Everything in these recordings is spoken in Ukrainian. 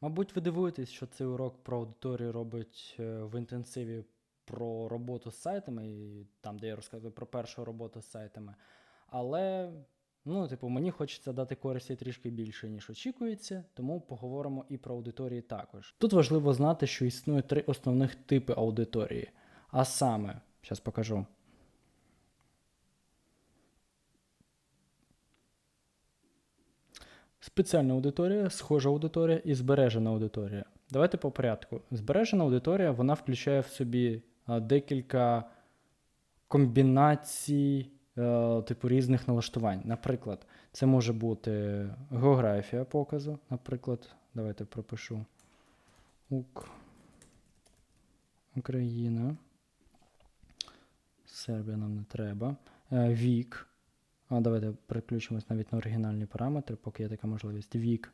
Мабуть, ви дивуєтесь, що цей урок про аудиторію робить е, в інтенсиві про роботу з сайтами, і там, де я розказую про першу роботу з сайтами. Але, ну, типу, мені хочеться дати користі трішки більше, ніж очікується, тому поговоримо і про аудиторії також. Тут важливо знати, що існує три основних типи аудиторії. А саме, зараз покажу. Спеціальна аудиторія, схожа аудиторія і збережена аудиторія. Давайте по порядку. Збережена аудиторія вона включає в собі декілька комбінацій е, типу різних налаштувань. Наприклад, це може бути географія показу. Наприклад, давайте пропишу Ук. Україна. Сербія нам не треба. Е, Вік. А, давайте переключимось навіть на оригінальні параметри, поки є така можливість. Вік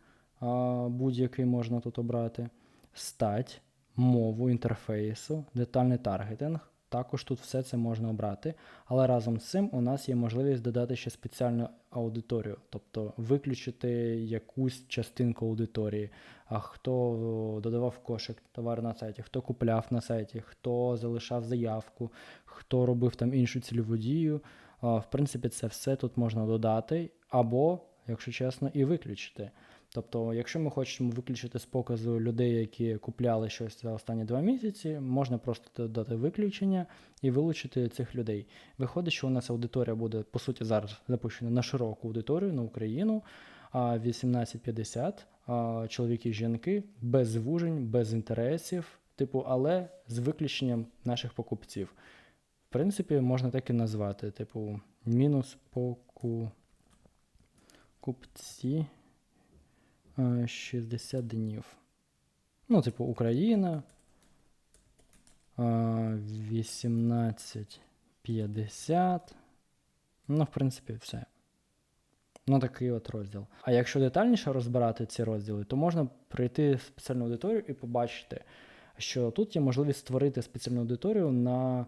будь-який можна тут обрати. Стать, мову інтерфейсу, детальний таргетинг. Також тут все це можна обрати. Але разом з цим у нас є можливість додати ще спеціальну аудиторію, тобто виключити якусь частинку аудиторії. А хто додавав кошик товар на сайті, хто купляв на сайті, хто залишав заявку, хто робив там іншу цільову дію. В принципі, це все тут можна додати, або, якщо чесно, і виключити. Тобто, якщо ми хочемо виключити з показу людей, які купляли щось за останні два місяці, можна просто додати виключення і вилучити цих людей. Виходить, що у нас аудиторія буде, по суті, зараз запущена на широку аудиторію на Україну. а 1850 а, чоловіки жінки без звужень, без інтересів, типу, але з виключенням наших покупців. В принципі, можна так і назвати, типу, мінус покупці е, 60 днів. Ну, типу, Україна. е, 1850. Ну, в принципі, все. Ну, такий от розділ. А якщо детальніше розбирати ці розділи, то можна прийти в спеціальну аудиторію і побачити, що тут є можливість створити спеціальну аудиторію на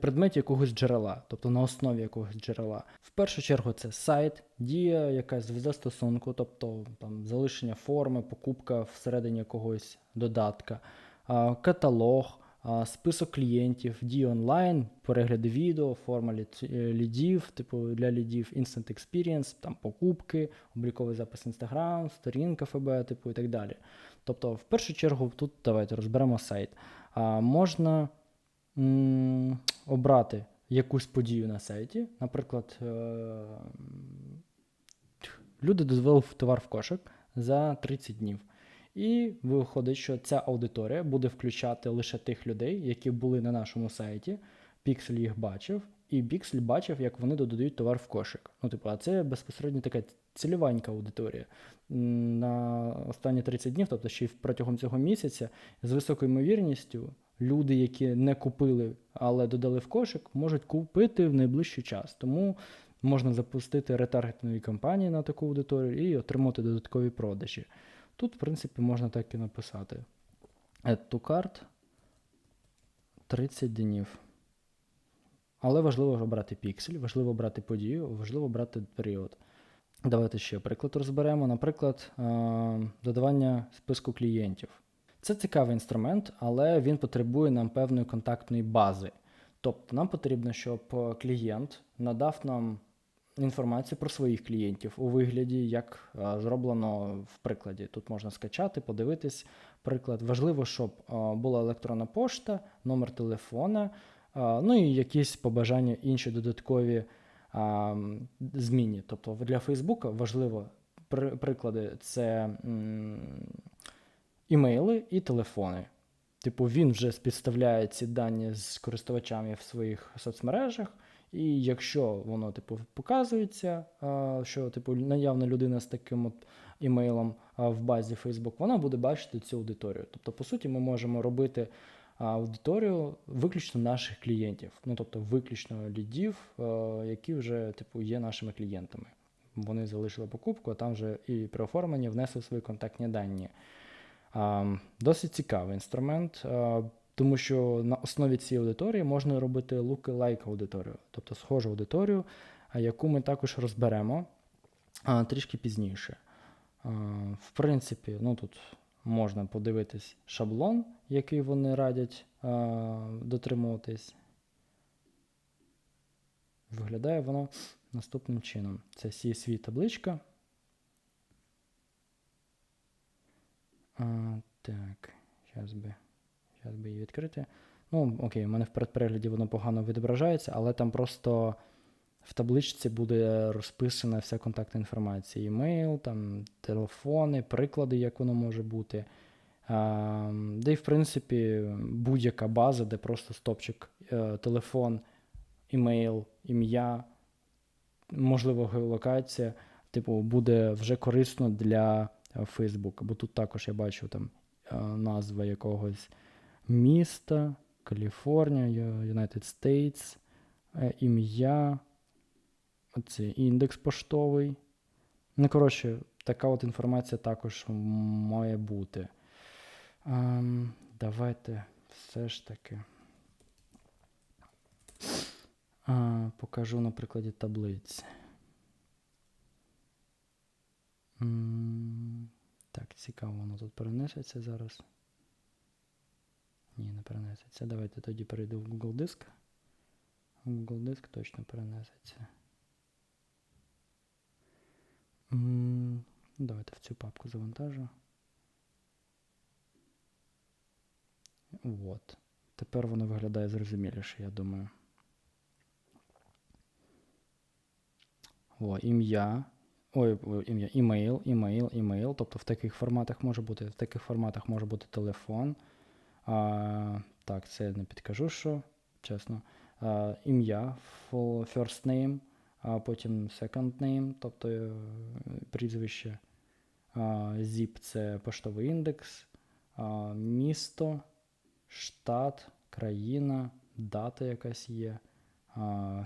предметі якогось джерела, тобто на основі якогось джерела. В першу чергу це сайт, дія, якась зв'яза стосунку, тобто там залишення форми, покупка всередині якогось додатка, каталог. Список клієнтів, дії онлайн, перегляди відео, форма е, лідів, типу для лідів Instant Experience, там покупки, обліковий запис Instagram, сторінка ФБ, типу і так далі. Тобто, в першу чергу, тут давайте розберемо сайт. А, можна м, обрати якусь подію на сайті. Наприклад, е, люди додали товар в кошик за 30 днів. І виходить, що ця аудиторія буде включати лише тих людей, які були на нашому сайті. Піксель їх бачив, і Піксель бачив, як вони додають товар в кошик. Ну, типу, а це безпосередньо така цільованька аудиторія. На останні 30 днів, тобто ще й протягом цього місяця, з високою ймовірністю люди, які не купили, але додали в кошик, можуть купити в найближчий час. Тому можна запустити ретаргетингові кампанії на таку аудиторію і отримати додаткові продажі. Тут, в принципі, можна так і написати. Add to cart 30 днів. Але важливо обрати піксель, важливо обрати подію, важливо обрати період. Давайте ще приклад розберемо. Наприклад, е, додавання списку клієнтів. Це цікавий інструмент, але він потребує нам певної контактної бази. Тобто нам потрібно, щоб е, клієнт надав нам інформацію про своїх клієнтів у вигляді, як е, зроблено в прикладі. Тут можна скачати, подивитись приклад. Важливо, щоб була електронна пошта, номер телефона, ну і якісь побажання інші додаткові м. Тобто для Фейсбука важливо при- приклади це імейли і телефони. Типу, він вже співставляє ці дані з користувачами в своїх соцмережах, і якщо воно типу показується, що типу наявна людина з таким от імейлом в базі Facebook, вона буде бачити цю аудиторію. Тобто, по суті, ми можемо робити аудиторію виключно наших клієнтів, ну тобто виключно лідів, е, які вже типу є нашими клієнтами. Вони залишили покупку, а там вже і при оформленні внесли свої контактні дані. Досить цікавий інструмент, тому що на основі цієї аудиторії можна робити lookalike аудиторію, тобто схожу аудиторію, яку ми також розберемо трішки пізніше. В принципі, ну тут можна подивитись шаблон, який вони радять е, дотримуватись. Виглядає воно наступним чином. Це CSV табличка. А, так, зараз би, зараз би її відкрити. Ну, окей, у мене в предперегляді воно погано відображається, але там просто в табличці буде розписана вся контактна інформація. Імейл, там, телефони, приклади, як воно може бути. Де й, в принципі, будь-яка база, де просто стопчик, е, телефон, імейл, ім'я, можливо, геолокація, типу, буде вже корисно для Facebook. Бо тут також я бачу там е, назва якогось міста, Каліфорнія, United States, е, ім'я, оце індекс поштовий. Ну, коротше, така от інформація також має бути. Ем, давайте все ж таки. А, покажу на прикладі таблиць. М, Так, цікаво, воно тут перенесеться зараз. Ні, не перенесеться. Давайте тоді перейду в Google Диск. Google Диск точно перенесеться. Давайте в цю папку завантажу. От. Тепер воно виглядає зрозуміліше, я думаю. О, ім'я. Ой, ім'я, імейл, імейл, імейл. Тобто в таких форматах може бути, в таких форматах може бути телефон. А, так, це не підкажу, що, чесно. Ім'я, first name, а потім second name, тобто е, прізвище. Zip це поштовий індекс, місто, штат, країна, дата якась є,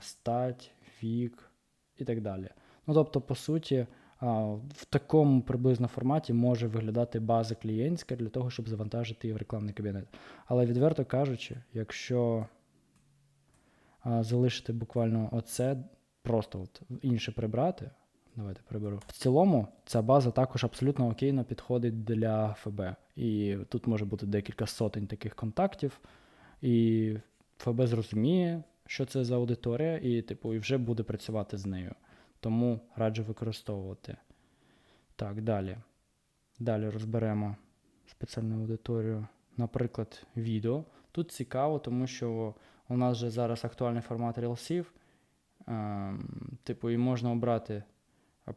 стать, вік і так далі. Ну, тобто, по суті, в такому приблизно форматі може виглядати база клієнтська для того, щоб завантажити її в рекламний кабінет. Але відверто кажучи, якщо залишити буквально оце, просто от інше прибрати. Давайте приберу. В цілому ця база також абсолютно окейно підходить для ФБ. І тут може бути декілька сотень таких контактів, і ФБ зрозуміє, що це за аудиторія, і, типу, і вже буде працювати з нею. Тому раджу використовувати. Так, далі. Далі розберемо спеціальну аудиторію. Наприклад, відео. Тут цікаво, тому що у нас же зараз актуальний формат рілсів. Ем, типу, і можна обрати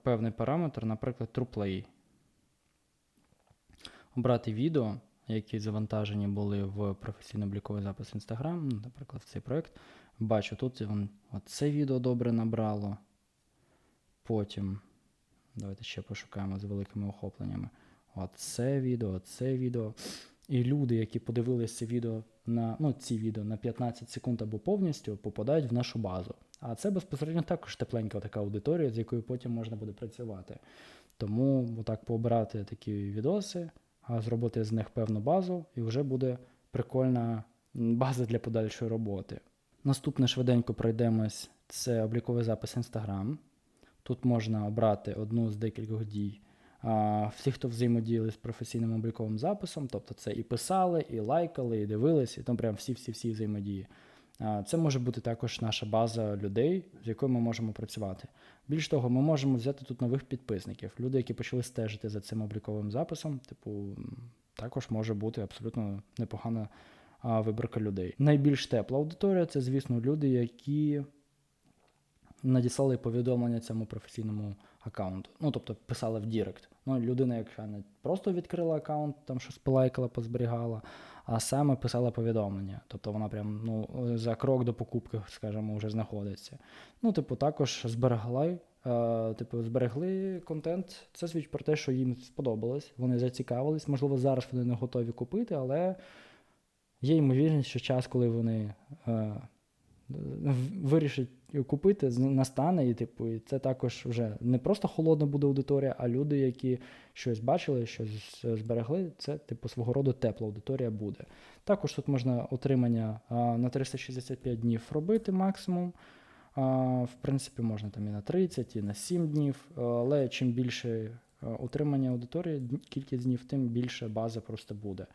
певний параметр, наприклад, TruePlay. Обрати відео, які завантажені були в професійно-обліковий запис Instagram, ну, наприклад, в цей проєкт. Бачу, тут от це відео добре набрало. Потім, давайте ще пошукаємо з великими охопленнями. Оце відео, це відео. І люди, які подивилися відео на ну, ці відео на 15 секунд або повністю, попадають в нашу базу. А це безпосередньо також тепленька така аудиторія, з якою потім можна буде працювати. Тому отак пообирати такі відоси, зробити з них певну базу, і вже буде прикольна база для подальшої роботи. Наступне швиденько пройдемось. Це обліковий запис Instagram. Тут можна обрати одну з декількох дій. Всі, хто взаємодіяли з професійним обліковим записом, тобто це і писали, і лайкали, і дивились, і там прям всі-всі-всі взаємодії. Це може бути також наша база людей, з якою ми можемо працювати. Більш того, ми можемо взяти тут нових підписників. Люди, які почали стежити за цим обліковим записом, типу, також може бути абсолютно непогана а, вибірка людей. Найбільш тепла аудиторія це, звісно, люди, які надіслали повідомлення цьому професійному аккаунту. Ну, тобто писали в Дірект. Ну, людина, яка не просто відкрила аккаунт, там щось полайкала, позберігала, а саме писала повідомлення. Тобто вона прям ну, за крок до покупки, скажімо, вже знаходиться. Ну, типу, також зберегли, е, типу, зберегли контент. Це свідчить про те, що їм сподобалось, вони зацікавились. Можливо, зараз вони не готові купити, але є ймовірність, що час, коли вони в- вирішать купити, настане, і типу, і це також вже не просто холодна буде аудиторія, а люди, які щось бачили, щось зберегли, це типу свого роду тепла аудиторія буде. Також тут можна отримання а, на 365 днів робити максимум. А, в принципі, можна там і на 30, і на 7 днів, але чим більше утримання аудиторії, кількість днів, тим більше база просто буде.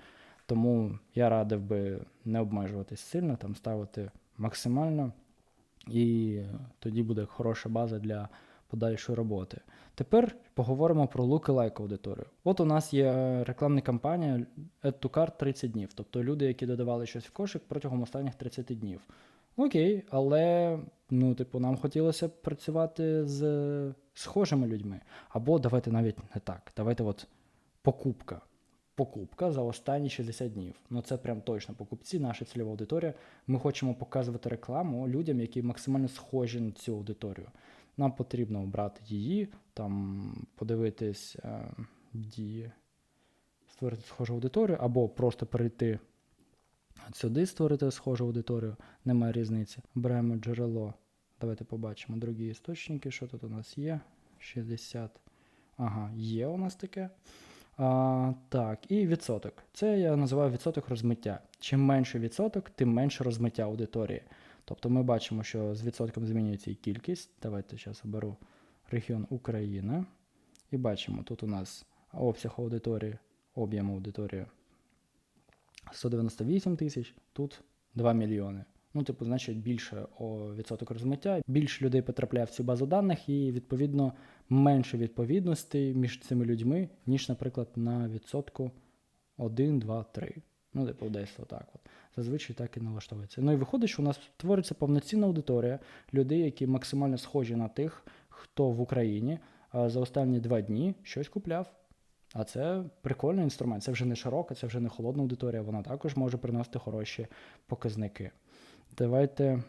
Тому я радив би не обмежуватись сильно, там ставити максимально, і тоді буде хороша база для подальшої роботи. Тепер поговоримо про lookalike аудиторію. От у нас є рекламна кампанія Add to Cart 30 днів, тобто люди, які додавали щось в кошик протягом останніх 30 днів. Окей, але ну, типу, нам хотілося б працювати з схожими людьми. Або давайте навіть не так. Давайте от покупка. Покупка за останні 60 днів. Ну це прям точно покупці, наша цільова аудиторія. Ми хочемо показувати рекламу людям, які максимально схожі на цю аудиторію. Нам потрібно обрати її, там подивитись е, дії, створити схожу аудиторію, або просто перейти сюди, створити схожу аудиторію, немає різниці. Беремо джерело. Давайте побачимо другі істочники, що тут у нас є. 60. Ага, є у нас таке. Так, і відсоток. Це я називаю відсоток розмиття. Чим менший відсоток, тим менше розмиття аудиторії. Тобто ми бачимо, що з відсотком змінюється і кількість. Давайте зараз оберу регіон Україна. І бачимо, тут у нас обсяг аудиторії, об'єм аудиторії 198 тисяч, тут 2 мільйони. Ну, типу, значить, більше о, відсоток розмиття, більше людей потрапляє в цю базу даних, і відповідно менше відповідностей між цими людьми, ніж, наприклад, на відсотку 1, 2, 3. Ну, типу, десь отак. От. Зазвичай так і налаштовується. Ну і виходить, що у нас твориться повноцінна аудиторія людей, які максимально схожі на тих, хто в Україні за останні два дні щось купляв. А це прикольний інструмент. Це вже не широка, це вже не холодна аудиторія, вона також може приносити хороші показники. Давайте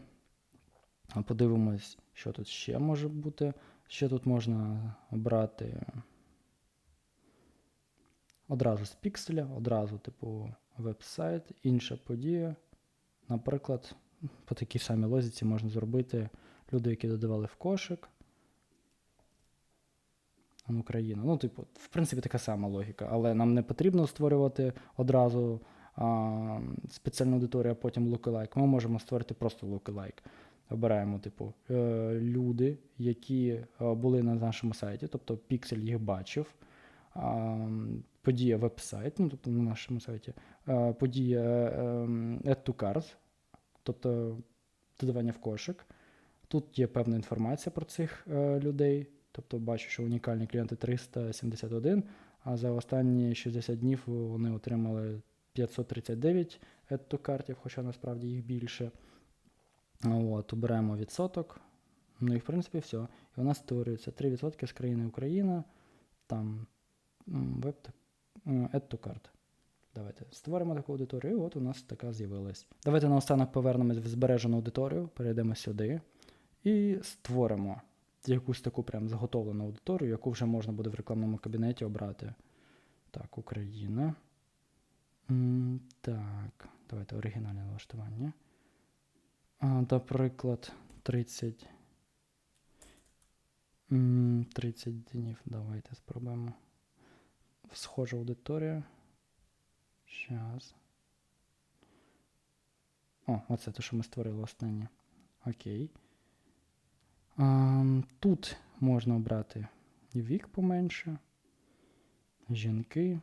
подивимось, що тут ще може бути. Ще тут можна обрати одразу з пікселя, одразу, типу, веб-сайт, інша подія. Наприклад, по такій самій лозіці можна зробити люди, які додавали в кошик. Україна. Ну, типу, в принципі, така сама логіка, але нам не потрібно створювати одразу а, спеціальну аудиторію, а потім lookalike. Ми можемо створити просто lookalike. Обираємо, типу, е, люди, які е, були на нашому сайті, тобто Pixel їх бачив. Подія веб-сайт, ну, тобто на нашому сайті, подія е, Add to Cart, тобто додавання в кошик. Тут є певна інформація про цих людей. Тобто бачу, що унікальні клієнти 371, а за останні 60 днів вони отримали 539 ето картів, хоча насправді їх більше. От, Обираємо відсоток. Ну і в принципі все. І у нас створюється 3% з країни Україна, там веб ето карт. Давайте створимо таку аудиторію, і от у нас така з'явилась. Давайте наостанок повернемось в збережену аудиторію, перейдемо сюди і створимо якусь таку прям заготовлену аудиторію, яку вже можна буде в рекламному кабінеті обрати. Так, Україна. Так, давайте оригінальне налаштування. Наприклад, 30. 30 днів. Давайте спробуємо. Схожа аудиторія. Щас. О, оце те, що ми створили останнє. Окей. А, Тут можна обрати вік поменше, жінки,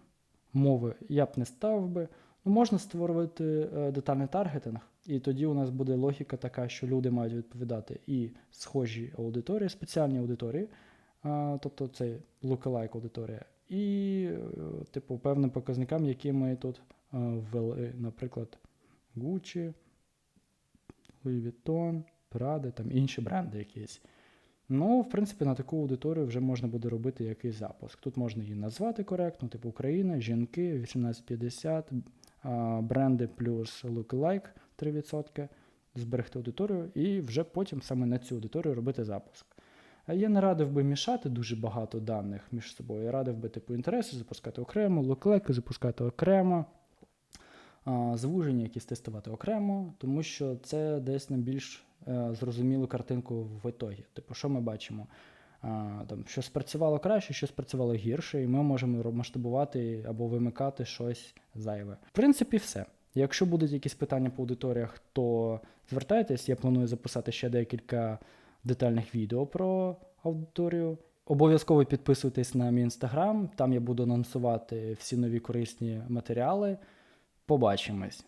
мови я б не ставив би. Ну, можна створювати е, детальний таргетинг, і тоді у нас буде логіка така, що люди мають відповідати і схожі аудиторії, спеціальні аудиторії, тобто це lookalike аудиторія, і, е, типу, певним показникам, які ми тут е, ввели, наприклад, Gucci, Louis Vuitton, Prada, там інші бренди якісь. Ну, в принципі, на таку аудиторію вже можна буде робити якийсь запуск. Тут можна її назвати коректно, типу Україна, жінки, 1850, бренди плюс lookalike 3%, зберегти аудиторію і вже потім саме на цю аудиторію робити запуск. Я не радив би мішати дуже багато даних між собою. Я радив би типу інтереси запускати окремо, lookalike запускати окремо, звуження якісь тестувати окремо, тому що це десь на більш е, зрозумілу картинку в ітогі. Типу, що ми бачимо? Там, що спрацювало краще, що спрацювало гірше, і ми можемо масштабувати або вимикати щось зайве. В принципі, все. Якщо будуть якісь питання по аудиторіях, то звертайтесь, я планую записати ще декілька детальних відео про аудиторію. Обов'язково підписуйтесь на мій інстаграм, там я буду анонсувати всі нові корисні матеріали. Побачимось!